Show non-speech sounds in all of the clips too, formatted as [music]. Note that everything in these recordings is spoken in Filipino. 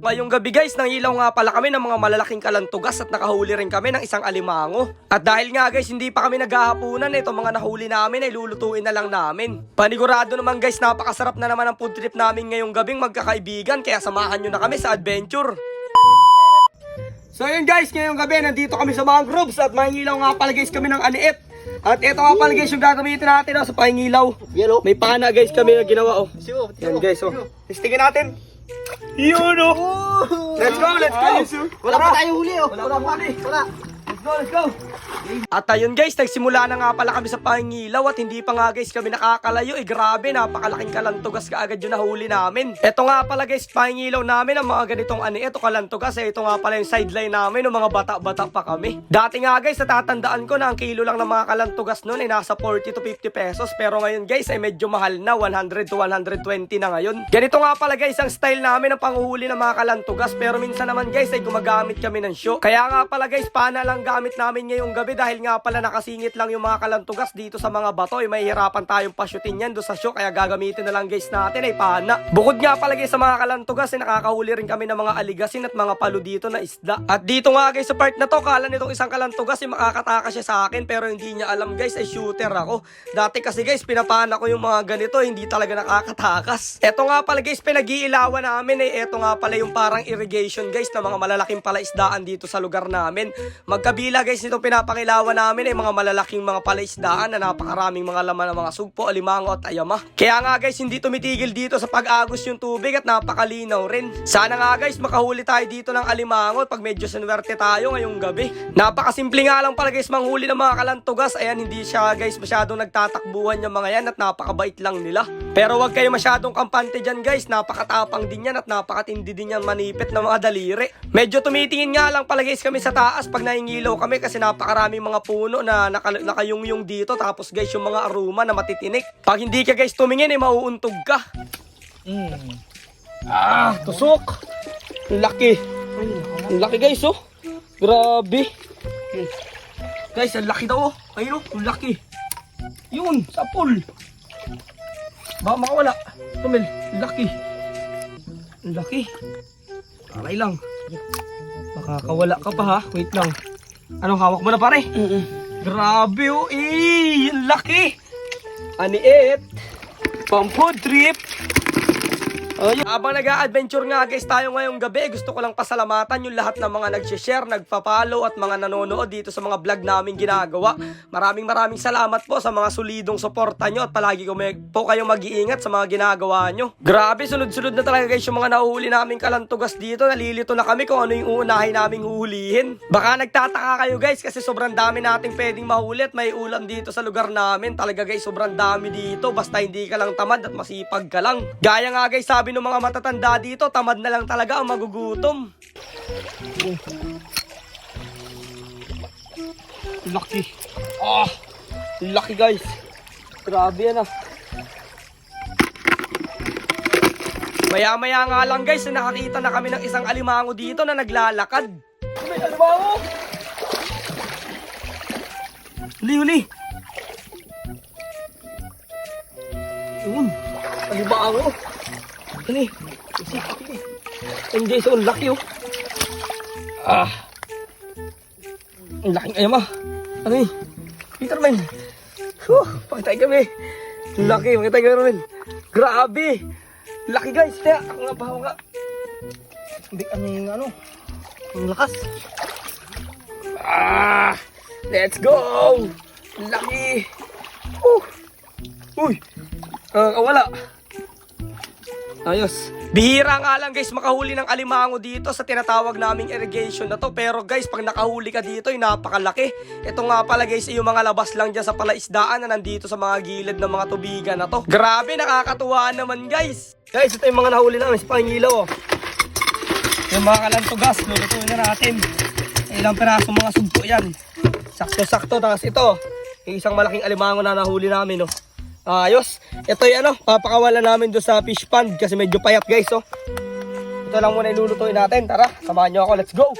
Ngayong gabi guys, nangilaw nga pala kami ng mga malalaking kalantugas at nakahuli rin kami ng isang alimango. At dahil nga guys, hindi pa kami naghahapunan, itong mga nahuli namin ay lulutuin na lang namin. Panigurado naman guys, napakasarap na naman ang food trip namin ngayong gabing magkakaibigan, kaya samahan nyo na kami sa adventure. So yun guys, ngayong gabi, nandito kami sa mga groups at mangilaw nga pala guys kami ng aniit. At ito nga pala guys yung gagamitin natin oh, sa pangilaw. May pana guys kami na ginawa oh. Siyo, Yan guys, oh. Testingin natin. Yun, oh. Let's go, let's go. Wala pa tayo huli oh. Wala pa huli. Wala. Let's go, let's go. At ayun guys, nagsimula na nga pala kami sa pangilaw at hindi pa nga guys kami nakakalayo. Eh grabe, napakalaking kalantugas kaagad yung nahuli namin. Ito nga pala guys, pangilaw namin ang mga ganitong ani. Ito kalantugas, eh, ito nga pala yung sideline namin ng mga bata-bata pa kami. Dati nga guys, natatandaan ko na ang kilo lang ng mga kalantugas noon ay nasa 40 to 50 pesos. Pero ngayon guys, ay medyo mahal na, 100 to 120 na ngayon. Ganito nga pala guys, ang style namin ng panguhuli ng mga kalantugas. Pero minsan naman guys, ay gumagamit kami ng show. Kaya nga pala guys, pana lang gamit namin ngayong gabi dahil nga pala nakasingit lang yung mga kalantugas dito sa mga bato. Ay may hirapan tayong pasyutin yan doon sa show. Kaya gagamitin na lang guys natin ay pana. Bukod nga pala guys sa mga kalantugas, ay nakakahuli rin kami ng mga aligasin at mga palo dito na isda. At dito nga guys sa part na to, kala nitong isang kalantugas ay makakatakas siya sa akin. Pero hindi niya alam guys, ay shooter ako. Dati kasi guys, pinapana ko yung mga ganito, hindi talaga nakakatakas. Eto nga pala guys, pinag-iilawan namin eh. Eto nga pala yung parang irrigation guys na mga malalaking palaisdaan dito sa lugar namin. Magkabila guys nito pinapakilawan namin ay mga malalaking mga palaisdaan na napakaraming mga laman ng mga sugpo, alimango at ayama. Kaya nga guys, hindi tumitigil dito sa pag-agos yung tubig at napakalinaw rin. Sana nga guys, makahuli tayo dito ng alimango pag medyo sinwerte tayo ngayong gabi. Napakasimple nga lang pala guys manghuli ng mga kalantugas. Ayan, hindi siya guys masyadong nagtatakbuhan yung mga yan at napakabait lang nila. Pero wag kayo masyadong kampante dyan guys, napakatapang din yan at napakatindi din yan manipit na mga daliri. Medyo tumitingin nga lang pala guys kami sa taas pag naingilaw kami kasi napakaraming mga puno na naka, nakayungyung dito tapos guys yung mga aroma na matitinik. Pag hindi ka guys tumingin eh mauuntog ka. Mm. Ah, tusok. Laki. Ang laki guys oh. Grabe. Guys, ang laki daw oh. Ayun oh, ang laki. Yun, sa pool. Baka makawala. Tumil, laki. Laki. Aray lang. Makakawala ka pa ha. Wait lang. Anong hawak mo na pare? Grabe oh. Eh, laki. Aniit. Pang food trip. Ayun. Habang nag-a-adventure nga guys tayo ngayong gabi, gusto ko lang pasalamatan yung lahat ng mga nag-share, nagpa-follow at mga nanonood dito sa mga vlog namin ginagawa. Maraming maraming salamat po sa mga solidong suporta nyo at palagi ko may, po kayong mag-iingat sa mga ginagawa nyo. Grabe, sunod-sunod na talaga guys yung mga nahuhuli namin kalantugas dito. Nalilito na kami kung ano yung uunahin naming huhulihin. Baka nagtataka kayo guys kasi sobrang dami nating pwedeng mahuli at may ulam dito sa lugar namin. Talaga guys, sobrang dami dito. Basta hindi ka lang tamad at masipag ka lang. Gaya nga guys, sabi ng mga matatanda dito, tamad na lang talaga ang magugutom. Lucky. Ah, lucky guys. Grabe yan ah. Maya-maya nga lang guys, na nakakita na kami ng isang alimango dito na naglalakad. May alimango! Huli, huli! Yun, alimango! Ang Jason, ang laki oh. Ah. Ang laking ayama. Ano eh? Peterman. Huh, pakitay kami. Laki, pakitay kami rin. Grabe. Laki guys, kaya ako nga bahaw nga. Hindi ano yung ano. Ang lakas. Ah! Let's go! Laki! Uh! Uy! Ah, kawala. Ayos. Bihira nga lang guys makahuli ng alimango dito sa tinatawag naming irrigation na to. Pero guys, pag nakahuli ka dito, ay napakalaki. Ito nga pala guys, yung mga labas lang dyan sa palaisdaan na nandito sa mga gilid ng mga tubigan na to. Grabe, nakakatuwa naman guys. Guys, ito yung mga nahuli namin sa Pangilaw. Oh. Yung mga kalantugas, lulutuin na natin. Ilang peraso mga sugpo yan. Sakto-sakto. Tapos ito, yung isang malaking alimango na nahuli namin. Oh. Ayos. Ito yung ano, papakawalan namin doon sa fish pond kasi medyo payat guys. Oh. Ito lang muna ilulutuin natin. Tara, samahan nyo ako. Let's go!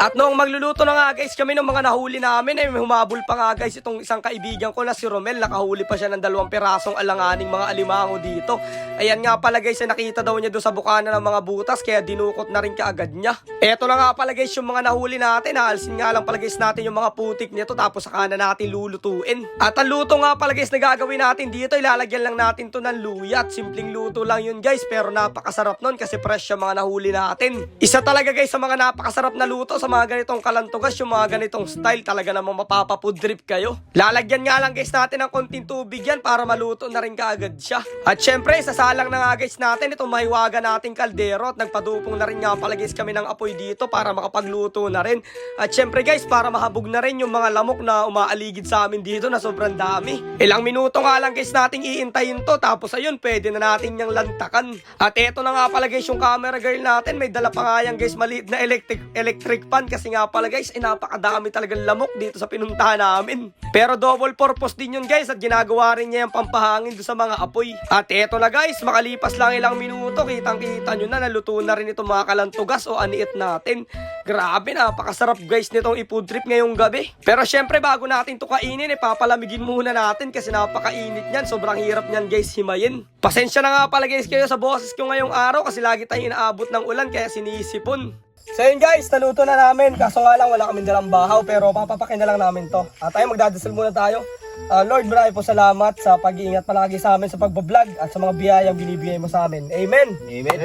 At noong magluluto na nga guys kami ng mga nahuli namin may humabol pa nga guys itong isang kaibigan ko na si Romel. Nakahuli pa siya ng dalawang pirasong alanganing mga alimango dito. Ayan nga pala guys ay nakita daw niya doon sa bukana ng mga butas kaya dinukot na rin kaagad niya. Eto na nga pala guys yung mga nahuli natin. Naalsin nga lang pala guys natin yung mga putik nito tapos saka na natin lulutuin. At ang luto nga pala guys na gagawin natin dito ilalagyan lang natin to ng luya at simpleng luto lang yun guys pero napakasarap nun kasi fresh yung mga nahuli natin. Isa talaga guys sa mga napakasarap na luto sa mga ganitong kalantugas yung mga ganitong style talaga namang mapapapudrip kayo. Lalagyan nga lang guys natin ng konting tubig yan para maluto na rin kaagad siya. At syempre sasalang na nga guys natin itong mahiwaga nating kaldero at nagpadupong na rin nga pala guys kami ng apoy dito para makapagluto na rin. At syempre guys para mahabog na rin yung mga lamok na umaaligid sa amin dito na sobrang dami. Ilang minuto nga lang guys nating iintayin to tapos ayun pwede na natin yung lantakan. At eto na nga pala guys yung camera girl natin may dala pa nga yan guys maliit na electric, electric pan kasi nga pala guys ay napakadami talagang lamok dito sa pinuntahan namin. Pero double purpose din yun guys at ginagawa rin niya yung pampahangin do sa mga apoy. At eto na guys makalipas lang ilang minuto kitang kita nyo na naluto na rin itong mga kalantugas o aniit natin. Grabe napakasarap guys nitong ifood trip ngayong gabi. Pero syempre bago natin to kainin eh papalamigin muna natin kasi napakainit niyan. Sobrang hirap niyan guys himayin. Pasensya na nga pala guys kayo sa boses ko ngayong araw kasi lagi tayong inaabot ng ulan kaya sinisipon. So yun guys, naluto na namin. Kaso nga lang wala kaming dalang bahaw pero papapakin na lang namin to. At tayo magdadasal muna tayo. Ah, Lord, marami po salamat sa pag-iingat palagi sa amin sa pagbablog at sa mga biyayang binibigay mo sa amin. Amen. Amen.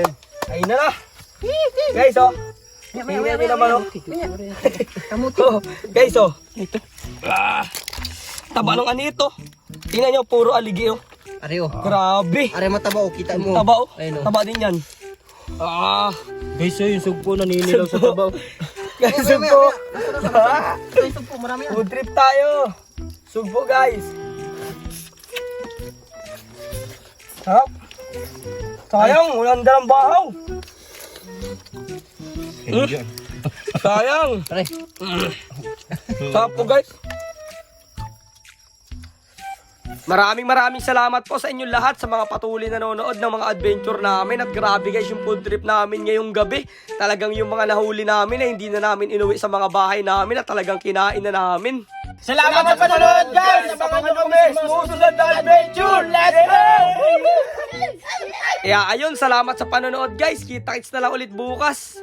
Ayun na na. Guys, oh. Tingnan nyo naman, oh. oh. Guys, oh. Ito. Ah. Taba ng anito. Tingnan nyo, puro aligi, oh. Are oh. Grabe. Are mataba oh, kita mo. Taba, oh. Ayun, oh. Taba din yan. Ah. Guys, yung sugpo naninilaw sa tabaw. [laughs] Guys, sugpo. Ay, sugpo, marami Food trip tayo. Sugpo, guys. Sarap. Sayang, walang dalang bahaw. Mm. Sayang. Sarap po guys. Maraming maraming salamat po sa inyong lahat sa mga patuloy na nanonood ng mga adventure namin at grabe guys yung food trip namin ngayong gabi. Talagang yung mga nahuli namin na hindi na namin inuwi sa mga bahay namin at talagang kinain na namin. Salamat sa panonood, guys! Sa mga kami, sumusunod na adventure! Let's go! Kaya ayun, salamat sa panonood guys. Kita-kits na lang ulit bukas.